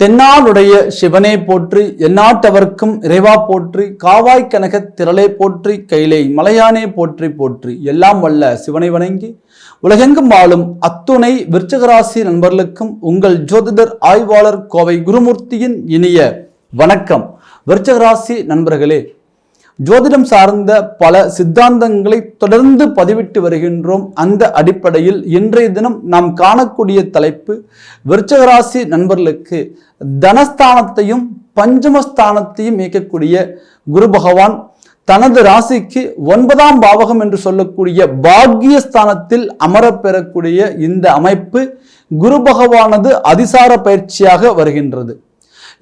தென்னாளுடைய சிவனே போற்றி எந்நாட்டவர்க்கும் இறைவா போற்றி காவாய் கனக திரளே போற்றி கைலை மலையானே போற்றி போற்றி எல்லாம் வல்ல சிவனை வணங்கி உலகெங்கும் வாழும் அத்துணை விருச்சகராசி நண்பர்களுக்கும் உங்கள் ஜோதிடர் ஆய்வாளர் கோவை குருமூர்த்தியின் இனிய வணக்கம். விருச்சகராசி நண்பர்களே ஜோதிடம் சார்ந்த பல சித்தாந்தங்களை தொடர்ந்து பதிவிட்டு வருகின்றோம். அந்த அடிப்படையில் இன்றைய தினம் நாம் காணக்கூடிய தலைப்பு விருச்சகராசி நண்பர்களுக்கு தனஸ்தானத்தையும் பஞ்சமஸ்தானத்தையும் இயக்கக்கூடிய குரு பகவான் தனது ராசிக்கு ஒன்பதாம் பாவகம் என்று சொல்லக்கூடிய பாக்கியஸ்தானத்தில் அமரப் பெறக்கூடிய இந்த அமைப்பு குரு பகவானது அதிசார பயிற்சியாக வருகின்றது.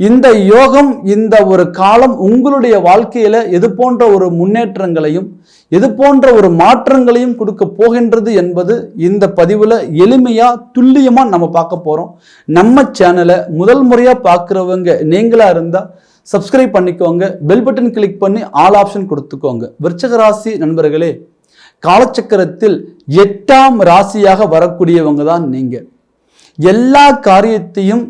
இந்த யோகம் இந்த ஒரு காலம் உங்களுடைய வாழ்க்கையில் எது போன்ற ஒரு முன்னேற்றங்களையும் எது போன்ற ஒரு மாற்றங்களையும் கொடுக்க போகின்றது என்பது இந்த பதிவில் எளிமையாக துல்லியமாக நம்ம பார்க்க போகிறோம் நம்ம சேனலை முதல் முறையாக பார்க்குறவங்க நீங்களாக இருந்தால் சப்ஸ்கிரைப் பண்ணிக்கோங்க பெல் பட்டன் கிளிக் பண்ணி ஆல் ஆப்ஷன் கொடுத்துக்கோங்க. விருச்சகராசி நண்பர்களே காலச்சக்கரத்தில் எட்டாம் ராசியாக வரக்கூடியவங்க தான் நீங்கள் எல்லா காரியத்தையும்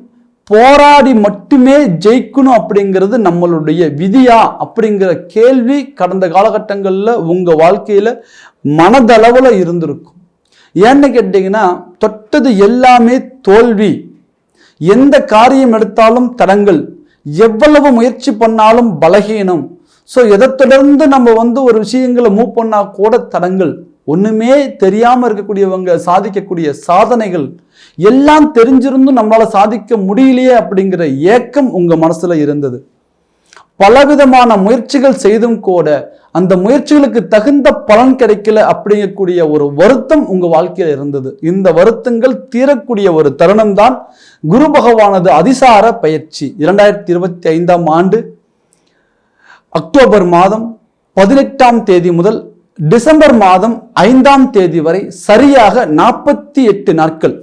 போராடி மட்டுமே ஜெயிக்கணும் அப்படிங்கிறது நம்மளுடைய விதியா அப்படிங்கிற கேள்வி கடந்த காலகட்டங்களில் உங்கள் வாழ்க்கையில் மனதளவில் இருந்திருக்கும். ஏன்னு கேட்டிங்கன்னா தொட்டது எல்லாமே தோல்வி. எந்த காரியம் எடுத்தாலும் தடங்கள். எவ்வளவு முயற்சி பண்ணாலும் பலகீனம். ஸோ எதை தொடர்ந்து நம்ம வந்து ஒரு விஷயங்களை மூவ் பண்ணால் கூட தடங்கள். ஒன்றுமே தெரியாமல் இருக்கக்கூடியவங்க சாதிக்கக்கூடிய சாதனைகள் எல்லாம் தெரிஞ்சிருந்தும் நம்மளால் சாதிக்க முடியலையே அப்படிங்கிற ஏக்கம் உங்கள் மனசில் இருந்தது. பலவிதமான முயற்சிகள் செய்தும் கூட அந்த முயற்சிகளுக்கு தகுந்த பலன் கிடைக்கல அப்படிங்கக்கூடிய ஒரு வருத்தம் உங்கள் வாழ்க்கையில் இருந்தது. இந்த வருத்தங்கள் தீரக்கூடிய ஒரு தருணம் தான் குரு பகவானது அதிசார பயிற்சி. இரண்டாயிரத்தி இருபத்தி ஐந்தாம் ஆண்டு அக்டோபர் மாதம் பதினெட்டாம் தேதி முதல் டிசம்பர் மாதம் ஐந்தாம் தேதி வரை சரியாக நாற்பத்தி எட்டு நாட்கள்.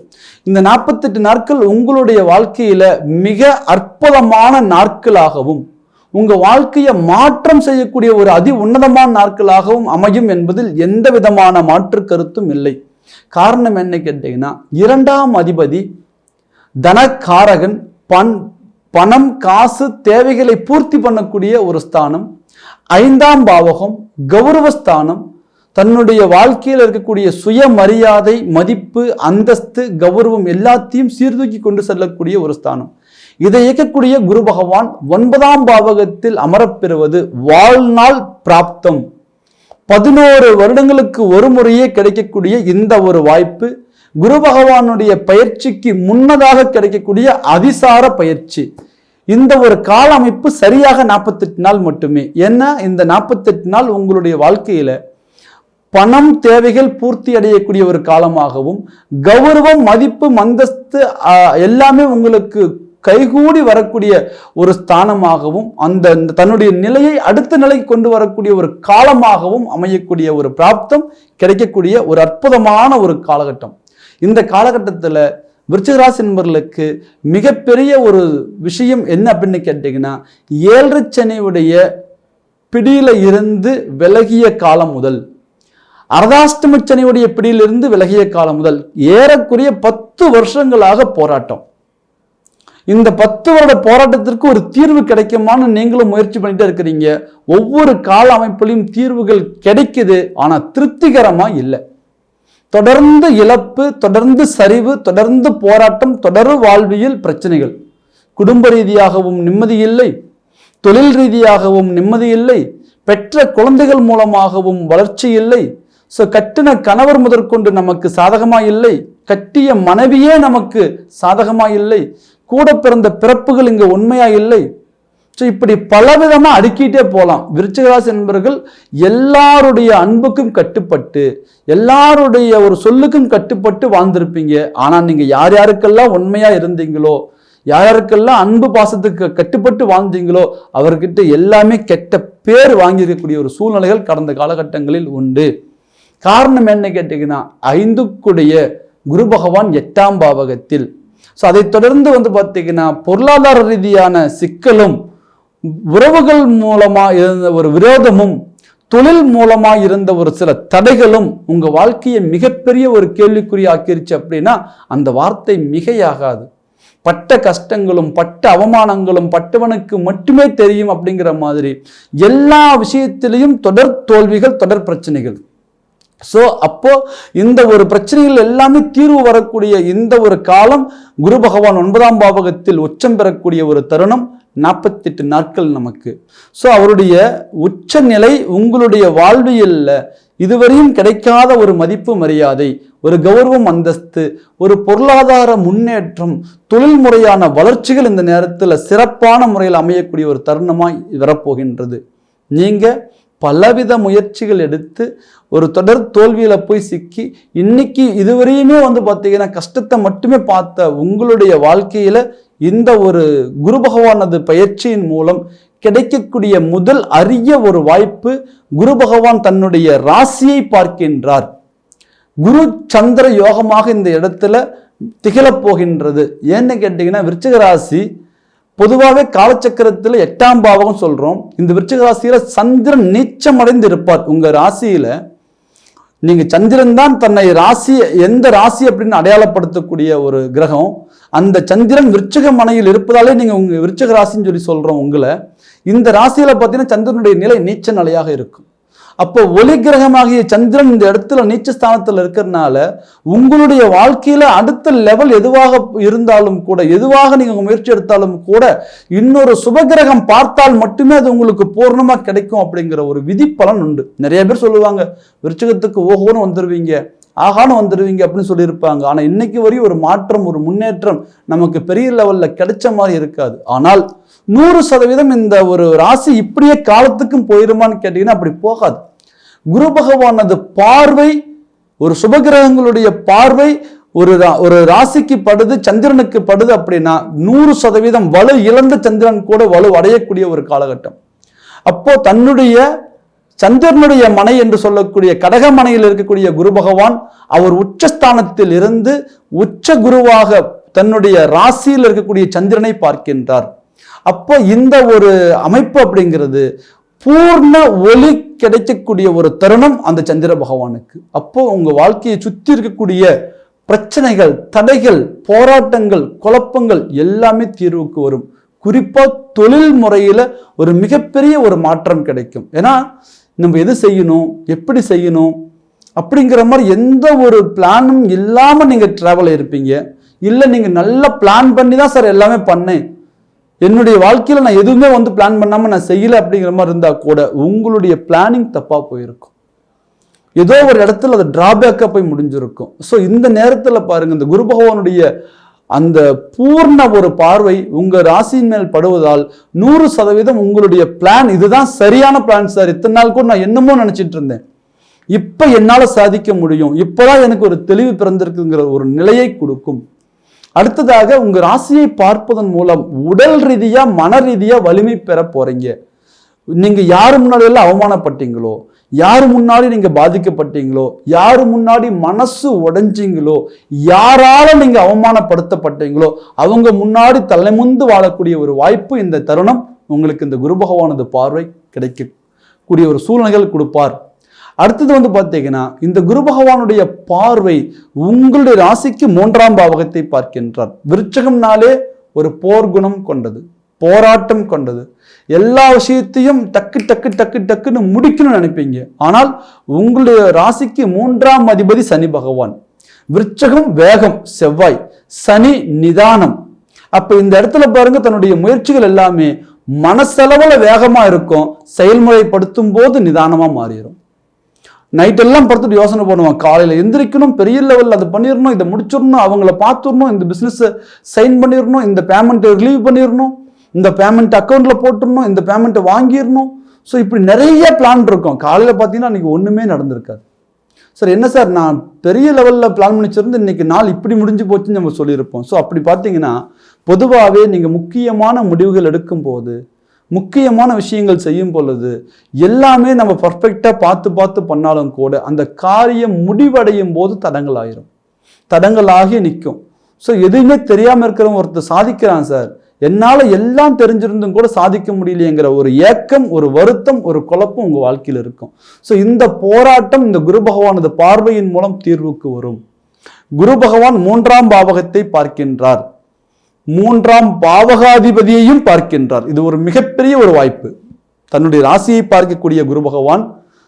இந்த நாற்பத்தெட்டு நாட்கள் உங்களுடைய வாழ்க்கையில மிக அற்புதமான நாட்களாகவும் உங்க வாழ்க்கையை மாற்றம் செய்யக்கூடிய ஒரு அதி உன்னதமான நாட்களாகவும் அமையும் என்பதில் எந்த விதமான மாற்று கருத்தும் இல்லை. காரணம் என்ன கேட்டீங்கன்னா இரண்டாம் அதிபதி தனக்காரகன் பண் பணம் காசு தேவைகளை பூர்த்தி பண்ணக்கூடிய ஒரு ஸ்தானம் ஐந்தாம் பாவகம் கௌரவஸ்தானம் தன்னுடைய வாழ்க்கையில் இருக்கக்கூடிய சுயமரியாதை மதிப்பு அந்தஸ்து கௌரவம் எல்லாத்தையும் சீர்தூக்கி கொண்டு செல்லக்கூடிய ஒரு ஸ்தானம். இதை இயக்கக்கூடிய குரு பகவான் ஒன்பதாம் பாவகத்தில் அமரப்பெறுவது வாழ்நாள் பிராப்தம். பதினோரு வருடங்களுக்கு ஒரு முறையே கிடைக்கக்கூடிய இந்த ஒரு வாய்ப்பு குரு பகவானுடைய பயிற்சிக்கு முன்னதாக கிடைக்கக்கூடிய அதிசார பயிற்சி. இந்த ஒரு கால அமைப்பு சரியாக நாற்பத்தெட்டு நாள் மட்டுமே. ஏன்னா இந்த நாற்பத்தெட்டு நாள் உங்களுடைய வாழ்க்கையில பணம் தேவைகள் பூர்த்தி அடையக்கூடிய ஒரு காலமாகவும் கௌரவம் மதிப்பு மந்தஸ்து எல்லாமே உங்களுக்கு கைகூடி வரக்கூடிய ஒரு ஸ்தானமாகவும் அந்த அந்த தன்னுடைய நிலையை அடுத்த நிலைக்கு கொண்டு வரக்கூடிய ஒரு காலமாகவும் அமையக்கூடிய ஒரு பிராப்தம் கிடைக்கக்கூடிய ஒரு அற்புதமான ஒரு காலகட்டம். இந்த காலகட்டத்தில் விருச்சிகராசி நண்பர்களுக்கு மிகப்பெரிய ஒரு விஷயம் என்ன அப்படின்னு கேட்டிங்கன்னா ஏழரை சனியுடைய பிடியில் இருந்து விலகிய காலம் முதல் அர்தாஷ்டம சனியுடைய பிடியிலிருந்து விலகிய காலம் முதல் ஏறக்குறைய பத்து வருஷங்களாக போராட்டம். இந்த பத்து வருட போராட்டத்திற்கு ஒரு தீர்வு கிடைக்குமான்னு நீங்களும் முயற்சி பண்ணிட்டே இருக்கிறீங்க. ஒவ்வொரு கால அமைப்புலையும் தீர்வுகள் கிடைக்குது ஆனால் திருப்திகரமாக இல்லை. தொடர்ந்து இழப்பு தொடர்ந்து சரிவு தொடர்ந்து போராட்டம் தொடர் வாழ்வியல் பிரச்சனைகள். குடும்ப ரீதியாகவும் நிம்மதி இல்லை தொழில் ரீதியாகவும் நிம்மதி இல்லை பெற்ற குழந்தைகள் மூலமாகவும் வளர்ச்சி இல்லை. ஸோ கட்டின கணவர் முதற்கொண்டு நமக்கு சாதகமா இல்லை கட்டிய மனைவியே நமக்கு சாதகமா இல்லை கூட பிறந்த பிறப்புகள் இங்கே உண்மையாக இல்லை. ஸோ இப்படி பலவிதமாக அடுக்கிட்டே போகலாம் விருச்சிகராசி என்பவர்கள் எல்லாருடைய அன்புக்கும் கட்டுப்பட்டு எல்லாருடைய ஒரு சொல்லுக்கும் கட்டுப்பட்டு வாழ்ந்திருப்பீங்க. ஆனால் நீங்கள் யார் யாருக்கெல்லாம் உண்மையாக இருந்தீங்களோ யார் யாருக்கெல்லாம் அன்பு பாசத்துக்கு கட்டுப்பட்டு வாழ்ந்தீங்களோ அவர்கிட்ட எல்லாமே கெட்ட பேர் வாங்கியிருக்கக்கூடிய ஒரு சூழ்நிலைகள் கடந்த காலகட்டங்களில் உண்டு. காரணம் என்ன கேட்டீங்கன்னா ஐந்துக்குடைய குரு பகவான் எட்டாம் பாவகத்தில். ஸோ அதைத் தொடர்ந்து வந்து பார்த்தீங்கன்னா பொருளாதார ரீதியான சிக்கலும் உறவுகள் மூலமாக இருந்த ஒரு விரோதமும் தொழில் மூலமாக இருந்த ஒரு சில தடைகளும் உங்கள் வாழ்க்கையை மிகப்பெரிய ஒரு கேள்விக்குறி ஆக்கிருச்சு அப்படின்னா அந்த வார்த்தை மிகையாகாது. பட்ட கஷ்டங்களும் பட்ட அவமானங்களும் பட்டவனுக்கு மட்டுமே தெரியும் அப்படிங்கிற மாதிரி எல்லா விஷயத்திலையும் தொடர் தோல்விகள் தொடர் பிரச்சனைகள். ஸோ அப்போ இந்த ஒரு பிரச்சனைகள் எல்லாமே தீர்வு வரக்கூடிய இந்த ஒரு காலம் குரு பகவான் ஒன்பதாம் பாவகத்தில் உச்சம் பெறக்கூடிய ஒரு தருணம். நாற்பத்தெட்டு நாட்கள் நமக்கு. ஸோ அவருடைய உச்சநிலை உங்களுடைய வாழ்வியல்ல இதுவரையும் கிடைக்காத ஒரு மதிப்பு மரியாதை ஒரு கௌரவம் அந்தஸ்து ஒரு பொருளாதார முன்னேற்றம் தொழில் முறையான வளர்ச்சிகள் இந்த நேரத்தில் சிறப்பான முறையில் அமையக்கூடிய ஒரு தருணமாக வரப்போகின்றது. நீங்கள் பலவித முயற்சிகள் எடுத்து ஒரு தொடர் தோல்வியில் போய் சிக்கி இன்னைக்கு இதுவரையுமே வந்து பார்த்தீங்கன்னா கஷ்டத்தை மட்டுமே பார்த்த உங்களுடைய வாழ்க்கையில் இந்த ஒரு குரு பகவானது பயிற்சியின் மூலம் கிடைக்கக்கூடிய முதல் அரிய ஒரு வாய்ப்பு குரு பகவான் தன்னுடைய ராசியை பார்க்கின்றார். குரு சந்திர யோகமாக இந்த இடத்துல திகழப் போகின்றது. ஏன்னு கேட்டிங்கன்னா விருச்சிக ராசி பொதுவாகவே காலச்சக்கரத்தில் எட்டாம் பாவகம் சொல்கிறோம் இந்த விருச்சிக ராசியில் சந்திரன் நீச்சமடைந்து இருப்பார் உங்கள் ராசியில் நீங்கள் சந்திரன் தான் தன்னை ராசி எந்த ராசி அப்படின்னு அடையாளப்படுத்தக்கூடிய ஒரு கிரகம். அந்த சந்திரன் விருச்சக மனையில் இருப்பதாலே நீங்கள் உங்கள் விருச்சக ராசின்னு சொல்லி சொல்கிறோம் உங்களை. இந்த ராசியில் பார்த்தீங்கன்னா சந்திரனுடைய நிலை நீச்ச நிலையாக இருக்கும். அப்போ ஒளி கிரகமாகிய சந்திரன் இந்த இடத்துல நீச்ச ஸ்தானத்தில் இருக்கிறதுனால உங்களுடைய வாழ்க்கையில் அடுத்த லெவல் எதுவாக இருந்தாலும் கூட எதுவாக நீங்கள் முயற்சி எடுத்தாலும் கூட இன்னொரு சுபகிரகம் பார்த்தால் மட்டுமே அது உங்களுக்கு பூர்ணமாக கிடைக்கும் அப்படிங்கிற ஒரு விதிப்பலன் உண்டு. நிறைய பேர் சொல்லுவாங்க விருச்சகத்துக்கு ஓஹோன்னு வந்துடுவீங்க ஆகான்னு வந்துடுவீங்க அப்படின்னு சொல்லியிருப்பாங்க. ஆனால் இன்னைக்கு வரையும் ஒரு மாற்றம் ஒரு முன்னேற்றம் நமக்கு பெரிய லெவலில் கிடைச்ச மாதிரி இருக்காது. ஆனால் நூறு சதவீதம் இந்த ஒரு ராசி இப்படியே காலத்துக்கும் போயிருமான்னு கேட்டீங்கன்னா அப்படி போகாது. குரு பகவானது பார்வை ஒரு சுபகிரகங்களுடைய பார்வை ஒரு ரா- ஒரு ராசிக்கு படுது சந்திரனுக்கு படுது அப்படின்னா நூறு சதவீதம் வலு இழந்த சந்திரன் கூட வலு அடையக்கூடிய ஒரு காலகட்டம். அப்போ தன்னுடைய சந்திரனுடைய மனை என்று சொல்லக்கூடிய கடகமனையில் இருக்கக்கூடிய குரு பகவான் அவர் உச்சஸ்தானத்தில் இருந்து உச்ச குருவாக தன்னுடைய ராசியில் இருக்கக்கூடிய சந்திரனை பார்க்கின்றார். அப்போ இந்த ஒரு அமைப்பு அப்படிங்கிறது பூர்ண ஒளி கிடைக்கக்கூடிய ஒரு தருணம் அந்த சந்திர பகவானுக்கு. அப்போ உங்க வாழ்க்கையை சுத்தி இருக்கக்கூடிய பிரச்சனைகள் தடைகள் போராட்டங்கள் குழப்பங்கள் எல்லாமே தீர்வுக்கு வரும். குறிப்பாக தொழில் முறையில் ஒரு மிகப்பெரிய ஒரு மாற்றம் கிடைக்கும். ஏன்னா நம்ம எது செய்யணும்? எப்படி செய்யணும்? அப்படிங்கிற மாதிரி எந்த ஒரு பிளானும் இல்லாமல் நீங்கள் ட்ராவல் இருப்பீங்க இல்லை நீங்கள் நல்லா பிளான் பண்ணி தான் சார் எல்லாமே பண்ணேன். என்னுடைய வாழ்க்கையில் நான் எதுவுமே வந்து பிளான் பண்ணாமல் நான் செய்யலை அப்படிங்கிற மாதிரி இருந்தால் கூட உங்களுடைய பிளானிங் தப்பாக போயிருக்கும். ஏதோ ஒரு இடத்துல அது டிராபேக்காக போய் முடிஞ்சிருக்கும். ஸோ இந்த நேரத்தில் பாருங்கள் இந்த குரு பகவானுடைய அந்த பூர்ண ஒரு பார்வை உங்க ராசியின் மேல் படுவதால் நூறு சதவீதம் உங்களுடைய பிளான் இதுதான் சரியான பிளான் சார் இத்தனை நாள் கூட நான் என்னமோ நினைச்சிட்டு இருந்தேன். இப்ப என்னால சாதிக்க முடியும். இப்பதான் எனக்கு ஒரு தெளிவு பிறந்திருக்குங்கிற ஒரு நிலையை கொடுக்கும். அடுத்ததாக உங்க ராசியை பார்ப்பதன் மூலம் உடல் ரீதியா மன ரீதியா வலிமை பெற போறீங்க. நீங்க யாரு முன்னாடி எல்லாம் அவமானப்பட்டீங்களோ யார் முன்னாடி நீங்கள் பாதிக்கப்பட்டீங்களோ யார் முன்னாடி மனசு உடைஞ்சிங்களோ யாரால நீங்கள் அவமானப்படுத்தப்பட்டீங்களோ அவங்க முன்னாடி தலைமுந்து வாழக்கூடிய ஒரு வாய்ப்பு இந்த தருணம். உங்களுக்கு இந்த குரு பகவானது பார்வை கிடைக்கக்கூடிய ஒரு சூழ்நிலைகள் கொடுப்பார். அடுத்தது வந்து பார்த்தீங்கன்னா இந்த குரு பகவானுடைய பார்வை உங்களுடைய ராசிக்கு மூன்றாம் பாவகத்தை பார்க்கின்றார். விருச்சகம்னாலே ஒரு போர்க்குணம் கொண்டது. போராட்டம் கொண்டது. எல்லா விஷயத்தையும் டக்கு டக்கு டக்கு டக்குன்னு முடிக்கணும்னு நினைப்பீங்க. ஆனால் உங்களுடைய ராசிக்கு மூன்றாம் அதிபதி சனி பகவான். விருச்சகம் வேகம் செவ்வாய் சனி நிதானம். அப்ப இந்த இடத்துல பாருங்க தன்னுடைய முயற்சிகள் எல்லாமே மனசளவுல வேகமா இருக்கும். செயல்முறைப்படுத்தும் போது நிதானமா மாறிடும். நைட்டெல்லாம் படுத்துட்டு யோசனை பண்ணுவான். காலையில் எந்திரிக்கணும் பெரிய லெவலில் அதை பண்ணிடணும் இதை முடிச்சிடணும் அவங்கள பார்த்துடணும் இந்த பிஸ்னஸ் சைன் பண்ணிடணும் இந்த பேமெண்ட்டை ரிலீவ் பண்ணிடணும் இந்த பேமெண்ட் அக்கௌண்ட்டில் போட்டுடணும் இந்த பேமெண்ட்டை வாங்கிடணும். ஸோ இப்படி நிறைய பிளான் இருக்கும். காலையில் பார்த்தீங்கன்னா அன்றைக்கி ஒன்றுமே நடந்திருக்காது. சார் என்ன சார் நான் பெரிய லெவலில் பிளான் பண்ணி வச்சிருந்து இன்னைக்கு நாள் இப்படி முடிஞ்சு போச்சுன்னு நம்ம சொல்லியிருப்போம். ஸோ அப்படி பார்த்தீங்கன்னா பொதுவாகவே நீங்கள் முக்கியமான முடிவுகள் எடுக்கும்போது முக்கியமான விஷயங்கள் செய்யும் பொழுது எல்லாமே நம்ம பர்ஃபெக்டாக பார்த்து பார்த்து பண்ணாலும் கூட அந்த காரியம் முடிவடையும் போது தடங்கள் ஆயிரும் தடங்களாகி நிற்கும். ஸோ எதுவுமே தெரியாமல் இருக்கிறவங்க ஒருத்தர் சாதிக்கிறான் சார் என்னால் எல்லாம் தெரிஞ்சிருந்தும் கூட சாதிக்க முடியலையேங்கிற ஒரு ஏக்கம் ஒரு வருத்தம் ஒரு குழப்பம் உங்கள் வாழ்க்கையில் இருக்கும். ஸோ இந்த போராட்டம் இந்த குரு பகவானது பார்வையின் மூலம் தீர்வுக்கு வரும். குரு பகவான் மூன்றாம் பாவகத்தை பார்க்கின்றார். மூன்றாம் பாவகாதிபதியையும் பார்க்கின்றார். இது ஒரு மிகப்பெரிய ஒரு வாய்ப்பு. தன்னுடைய ராசியை பார்க்கக்கூடிய குரு பகவான்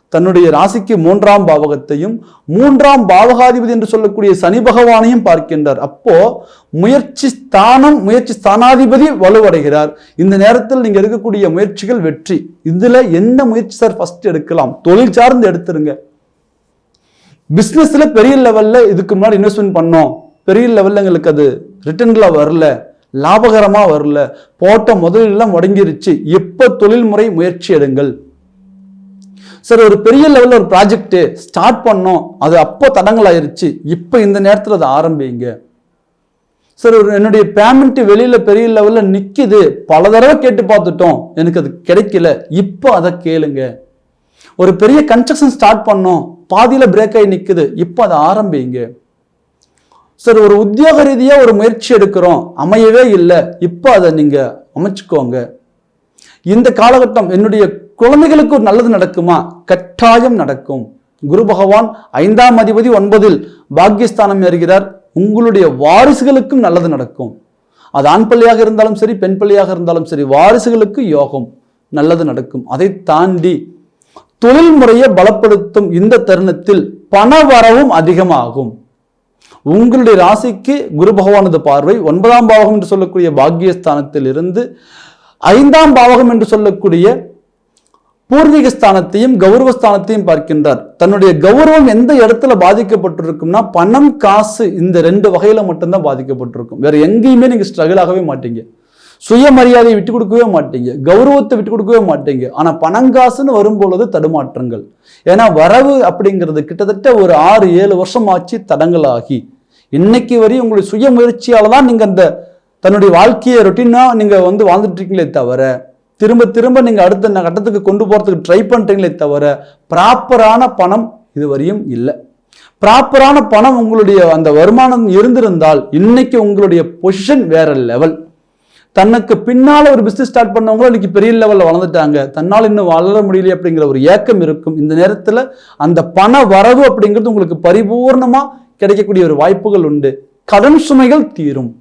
தன்னுடைய ராசிக்கு மூன்றாம் பாவகத்தையும் மூன்றாம் பாவகாதிபதி என்று சொல்லக்கூடிய சனி பகவானையும் பார்க்கின்றார். அப்போ முயற்சி ஸ்தானம் முயற்சி ஸ்தானாதிபதி வலுவடைகிறார். இந்த நேரத்தில் நீங்க எடுக்கக்கூடிய முயற்சிகள் வெற்றி. இதுல என்ன முயற்சி சார் ஃபர்ஸ்ட் எடுக்கலாம்? தொழில் சார்ந்து எடுத்துருங்க. பிஸ்னஸ்ல பெரிய லெவல்ல இதுக்கு முன்னாடி இன்வெஸ்ட்மெண்ட் பண்ணோம். பெரிய லெவல்ல எங்களுக்கு அது ரிட்டர்ன்ல வரல. லாபகரமா வரல. போட்ட முதலெல்லாம் முடங்கிருச்சு. எப்ப தொழில்முறை முயற்சி எடுங்கள்? சார் ஒரு பெரிய லெவலில் ஒரு ப்ராஜெக்ட்டு ஸ்டார்ட் பண்ணோம். அது அப்போ தடங்களாயிருச்சு இப்போ இந்த நேரத்தில் அதை ஆரம்பிங்க. சார் ஒரு என்னுடைய பேமெண்ட் வெளியில் பெரிய லெவலில் நிற்கிது பல தடவை கேட்டு பார்த்துட்டோம். எனக்கு அது கிடைக்கல. இப்போ அதை கேளுங்க. ஒரு பெரிய கன்ஸ்ட்ரக்ஷன் ஸ்டார்ட் பண்ணோம். பாதியில் பிரேக் ஆகி நிற்குது இப்போ அதை ஆரம்பிங்க. சார் ஒரு உத்தியோக ரீதியாக ஒரு முயற்சி எடுக்கிறோம். அமையவே இல்லை. இப்போ அதை நீங்கள் அமைச்சுக்கோங்க. இந்த காலகட்டம் என்னுடைய குழந்தைகளுக்கு ஒரு நல்லது நடக்குமா? கட்டாயம் நடக்கும். குரு பகவான் ஐந்தாம் அதிபதி ஒன்பதில் பாக்கியஸ்தானம் ஏறுகிறார். உங்களுடைய வாரிசுகளுக்கும் நல்லது நடக்கும். அது ஆண் பள்ளியாக இருந்தாலும் சரி பெண் பள்ளியாக இருந்தாலும் சரி வாரிசுகளுக்கு யோகம் நல்லது நடக்கும். அதை தாண்டி தொழில் முறையை பலப்படுத்தும் இந்த தருணத்தில் பண வரவும் அதிகமாகும். உங்களுடைய ராசிக்கு குரு பகவானது பார்வை ஒன்பதாம் பாவகம் என்று சொல்லக்கூடிய பாக்கியஸ்தானத்தில் இருந்து ஐந்தாம் பாவகம் என்று சொல்லக்கூடிய பூர்வீக ஸ்தானத்தையும் கௌரவ ஸ்தானத்தையும் பார்க்கின்றார். தன்னுடைய கௌரவம் எந்த இடத்துல பாதிக்கப்பட்டிருக்கும்னா பணம் காசு இந்த ரெண்டு வகையில மட்டும்தான் பாதிக்கப்பட்டிருக்கும். வேற எங்கேயுமே நீங்க ஸ்ட்ரகிள் ஆகவே மாட்டீங்க. சுயமரியாதையை விட்டு கொடுக்கவே மாட்டீங்க. கௌரவத்தை விட்டு கொடுக்கவே மாட்டீங்க. ஆனா பணங்காசுன்னு வரும்பொழுது தடுமாற்றங்கள். ஏன்னா வரவு அப்படிங்கிறது கிட்டத்தட்ட ஒரு ஆறு ஏழு வருஷம் ஆச்சு தடங்களாகி. இன்னைக்கு வரையும் உங்களுடைய சுய முயற்சியால தான் நீங்க அந்த தன்னுடைய வாழ்க்கையை ரொட்டீனா நீங்க வந்து வாழ்ந்துட்டு இருக்கீங்களே தவிர திரும்ப திரும்ப நீங்கள் அடுத்த கட்டத்துக்கு கொண்டு போகிறதுக்கு ட்ரை பண்ணுறீங்களே தவிர ப்ராப்பரான பணம் இதுவரையும் இல்லை. ப்ராப்பரான பணம் உங்களுடைய அந்த வருமானம் இருந்திருந்தால் இன்னைக்கு உங்களுடைய பொசிஷன் வேற லெவல் தனக்கு பின்னால் ஒரு பிஸ்னஸ் ஸ்டார்ட் பண்ணவங்களும் இன்னைக்கு பெரிய லெவலில் வளர்ந்துட்டாங்க. தன்னால் இன்னும் வளர முடியல அப்படிங்கிற ஒரு ஏக்கம் இருக்கும். இந்த நேரத்தில் அந்த பண வரவு அப்படிங்கிறது உங்களுக்கு பரிபூர்ணமாக கிடைக்கக்கூடிய ஒரு வாய்ப்புகள் உண்டு. கடன் சுமைகள் தீரும்.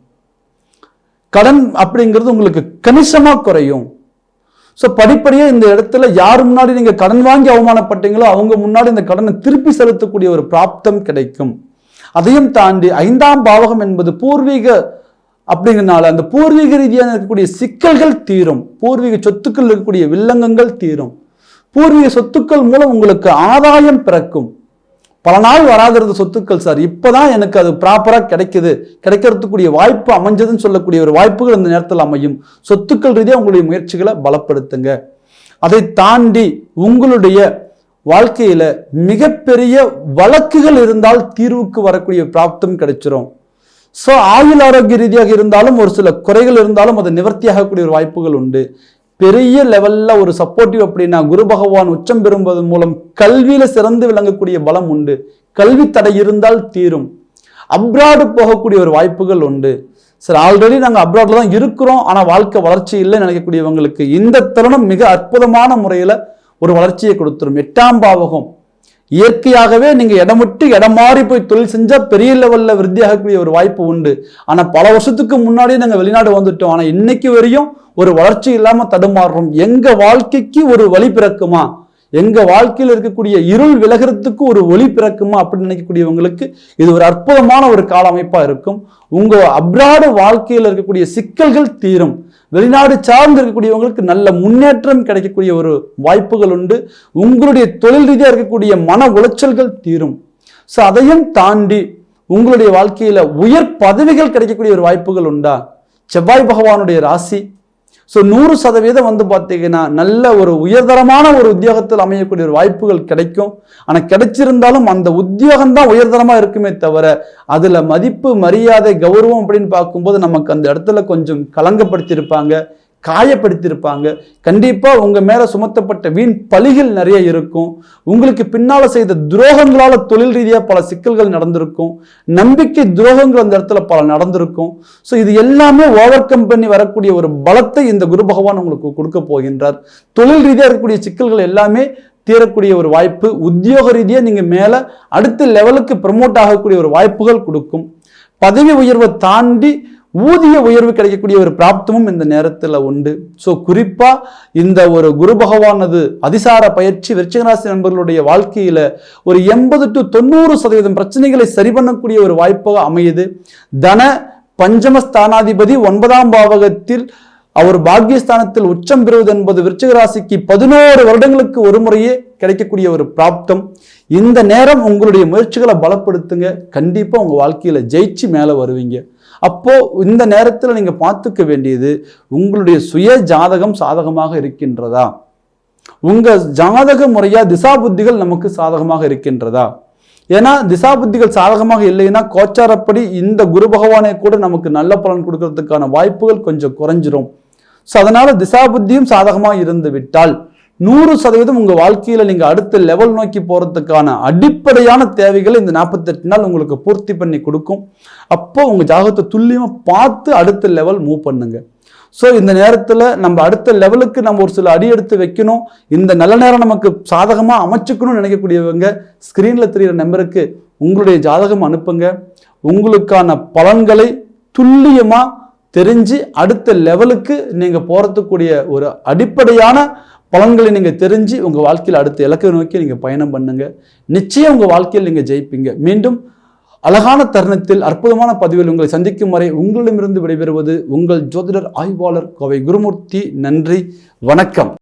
கடன் அப்படிங்கிறது உங்களுக்கு கணிசமாக குறையும். ஸோ படிப்படியாக இந்த இடத்துல யார் முன்னாடி நீங்கள் கடன் வாங்கி அவமானப்பட்டீங்களோ அவங்க முன்னாடி இந்த கடனை திருப்பி செலுத்தக்கூடிய ஒரு பிராப்தம் கிடைக்கும். அதையும் தாண்டி ஐந்தாம் பாவகம் என்பது பூர்வீக அப்படிங்கிறனால அந்த பூர்வீக ரீதியாக இருக்கக்கூடிய சிக்கல்கள் தீரும். பூர்வீக சொத்துக்கள் இருக்கக்கூடிய வில்லங்கங்கள் தீரும். பூர்வீக சொத்துக்கள் மூலம் உங்களுக்கு ஆதாயம் பிறக்கும். பல நாள் வராதிருந்த சொத்துக்கள் சார். இப்போதான் எனக்கு அது ப்ராப்பராக கிடைக்குது. கிடைக்கிறதுக்குரிய வாய்ப்பு அமைஞ்சதுன்னு சொல்லக்கூடிய ஒரு வாய்ப்புகள் இந்த நேரத்தில் அமையும். சொத்துக்கள் ரீதியாக உங்களுடைய முயற்சிகளை பலப்படுத்துங்க. அதை தாண்டி உங்களுடைய வாழ்க்கையில மிகப்பெரிய வழக்குகள் இருந்தால் தீர்வுக்கு வரக்கூடிய பிராப்தம் கிடைச்சிரும். ஸோ ஆயுள் ஆரோக்கிய ரீதியாக இருந்தாலும் ஒரு சில குறைகள் இருந்தாலும் அதை நிவர்த்தியாகக்கூடிய ஒரு வாய்ப்புகள் உண்டு. பெரிய லெவல்ல ஒரு சப்போர்ட்டிவ் அப்படின்னா குரு பகவான் உச்சம் பெறும்பது மூலம் கல்வியில சிறந்து விளங்கக்கூடிய பலம் உண்டு. கல்வி தடை இருந்தால் தீரும். அப்ராடு போகக்கூடிய ஒரு வாய்ப்புகள் உண்டு. சார் ஆல்ரெடி நாங்கள் அப்ராட்ல தான் இருக்கிறோம். ஆனால் வாழ்க்கை வளர்ச்சி இல்லைன்னு நினைக்கக்கூடியவங்களுக்கு இந்த தருணம் மிக அற்புதமான முறையில் ஒரு வளர்ச்சியை கொடுத்துரும். எட்டாம் பாவகம். இயற்கையாகவே நீங்க இடம் விட்டு இடம் மாறி போய் தொழில் செஞ்சா பெரிய லெவல்ல விருத்தியாகக்கூடிய ஒரு வாய்ப்பு உண்டு. ஆனா பல வருஷத்துக்கு முன்னாடியே நாங்க வெளிநாடு வந்துட்டோம். ஆனா இன்னைக்கு வரையும் ஒரு வளர்ச்சி இல்லாம தடுமாறுறோம். எங்க வாழ்க்கைக்கு ஒரு வழி பிறக்குமா? எங்க வாழ்க்கையில் இருக்கக்கூடிய இருள் விலகிறதுக்கு ஒரு ஒளி பிறக்குமா அப்படின்னு நினைக்கக்கூடியவங்களுக்கு இது ஒரு அற்புதமான ஒரு கால அமைப்பா இருக்கும். உங்க அப்ராடு வாழ்க்கையில் இருக்கக்கூடிய சிக்கல்கள் தீரும். வெளிநாடு சார்ந்து இருக்கக்கூடியவங்களுக்கு நல்ல முன்னேற்றம் கிடைக்கக்கூடிய ஒரு வாய்ப்புகள் உண்டு. உங்களுடைய தொழில் ரீதியாக இருக்கக்கூடிய மன உளைச்சல்கள் தீரும். ஸோ அதையும் தாண்டி உங்களுடைய வாழ்க்கையில உயர் பதவிகள் கிடைக்கக்கூடிய ஒரு வாய்ப்புகள் உண்டா? செவ்வாய் பகவானுடைய ராசி ஸோ நூறு சதவீதம் வந்து பார்த்தீங்கன்னா நல்ல ஒரு உயர்தரமான ஒரு உத்தியோகத்தில் அமையக்கூடிய ஒரு வாய்ப்புகள் கிடைக்கும். ஆனால் கிடைச்சிருந்தாலும் அந்த உத்தியோகம் தான் உயர்தரமாக இருக்குமே தவிர அதில் மதிப்பு மரியாதை கௌரவம் அப்படின்னு பார்க்கும்போது நமக்கு அந்த இடத்துல கொஞ்சம் கலங்கப்படுத்தியிருப்பாங்க. காயப்படுத்தியிருப்பாங்க. கண்டிப்பாக உங்கள் மேலே சுமத்தப்பட்ட வீண் பழிகள் நிறைய இருக்கும். உங்களுக்கு பின்னால் செய்த துரோகங்களால் தொழில் ரீதியாக பல சிக்கல்கள் நடந்திருக்கும். நம்பிக்கை துரோகங்கள் அந்த இடத்துல பல நடந்திருக்கும். ஸோ இது எல்லாமே ஓவர் கம் பண்ணி வரக்கூடிய ஒரு பலத்தை இந்த குரு பகவான் உங்களுக்கு கொடுக்க போகின்றார். தொழில் ரீதியாக இருக்கக்கூடிய சிக்கல்கள் எல்லாமே தீரக்கூடிய ஒரு வாய்ப்பு. உத்தியோக ரீதியாக நீங்கள் மேலே அடுத்த லெவலுக்கு ப்ரமோட் ஆகக்கூடிய ஒரு வாய்ப்புகள் கொடுக்கும். பதவி உயர்வை தாண்டி ஊதிய உயர்வு கிடைக்கக்கூடிய ஒரு பிராப்தமும் இந்த நேரத்தில் உண்டு. ஸோ குறிப்பாக இந்த ஒரு குரு பகவானது அதிசார பயிற்சி விருச்சிகராசி நண்பர்களுடைய வாழ்க்கையில் ஒரு எண்பது டு தொண்ணூறு சதவீதம் பிரச்சனைகளை சரி பண்ணக்கூடிய ஒரு வாய்ப்பாக அமையுது. தன பஞ்சமஸ்தானாதிபதி ஒன்பதாம் பாவகத்தில் அவர் பாக்கியஸ்தானத்தில் உச்சம் பெறுவது என்பது விருச்சிக ராசிக்கு பதினோரு வருடங்களுக்கு ஒரு முறையே கிடைக்கக்கூடிய ஒரு பிராப்தம். இந்த நேரம் உங்களுடைய முயற்சிகளை பலப்படுத்துங்க. கண்டிப்பாக உங்கள் வாழ்க்கையில் ஜெயிச்சு மேலே வருவீங்க. அப்போ இந்த நேரத்தில் நீங்க பார்த்துக்க வேண்டியது உங்களுடைய சுய ஜாதகம் சாதகமாக இருக்கின்றதா? உங்க ஜாதக முறையா திசா புத்திகள் நமக்கு சாதகமாக இருக்கின்றதா? ஏன்னா திசா புத்திகள் சாதகமாக இல்லைன்னா கோச்சாரப்படி இந்த குரு பகவானை கூட நமக்கு நல்ல பலன் கொடுக்கறதுக்கான வாய்ப்புகள் கொஞ்சம் குறைஞ்சிரும். ஸோ அதனால திசா புத்தியும் சாதகமாக இருந்து விட்டால் நூறு சதவீதம் உங்கள் வாழ்க்கையில் நீங்கள் அடுத்த லெவல் நோக்கி போகிறதுக்கான அடிப்படையான தேவைகளை இந்த நாற்பத்தெட்டு நாள் உங்களுக்கு பூர்த்தி பண்ணி கொடுக்கும். அப்போ உங்கள் ஜாகத்தை துல்லியமாக பார்த்து அடுத்த லெவல் மூவ் பண்ணுங்க. ஸோ இந்த நேரத்தில் நம்ம அடுத்த லெவலுக்கு நம்ம ஒரு சில அடி எடுத்து வைக்கணும். இந்த நல்ல நேரம் நமக்கு சாதகமாக அமைச்சுக்கணும்னு நினைக்கக்கூடியவங்க ஸ்க்ரீனில் தெரிகிற நம்பருக்கு உங்களுடைய ஜாதகம் அனுப்புங்க. உங்களுக்கான பலன்களை துல்லியமாக தெரிஞ்சு அடுத்த லெவலுக்கு நீங்கள் போகிறதுக்கூடிய ஒரு அடிப்படையான பலன்களை நீங்கள் தெரிஞ்சு உங்கள் வாழ்க்கையில் அடுத்த இலக்கை நோக்கி நீங்கள் பயணம் பண்ணுங்க. நிச்சயம் உங்கள் வாழ்க்கையில் நீங்கள் ஜெயிப்பீங்க. மீண்டும் அழகான தருணத்தில் அற்புதமான பதிவில் உங்களை சந்திக்கும் வரை உங்களிடமிருந்து விடைபெறுவது உங்கள் ஜோதிடர் ஆய்வாளர் கோவை குருமூர்த்தி. நன்றி வணக்கம்.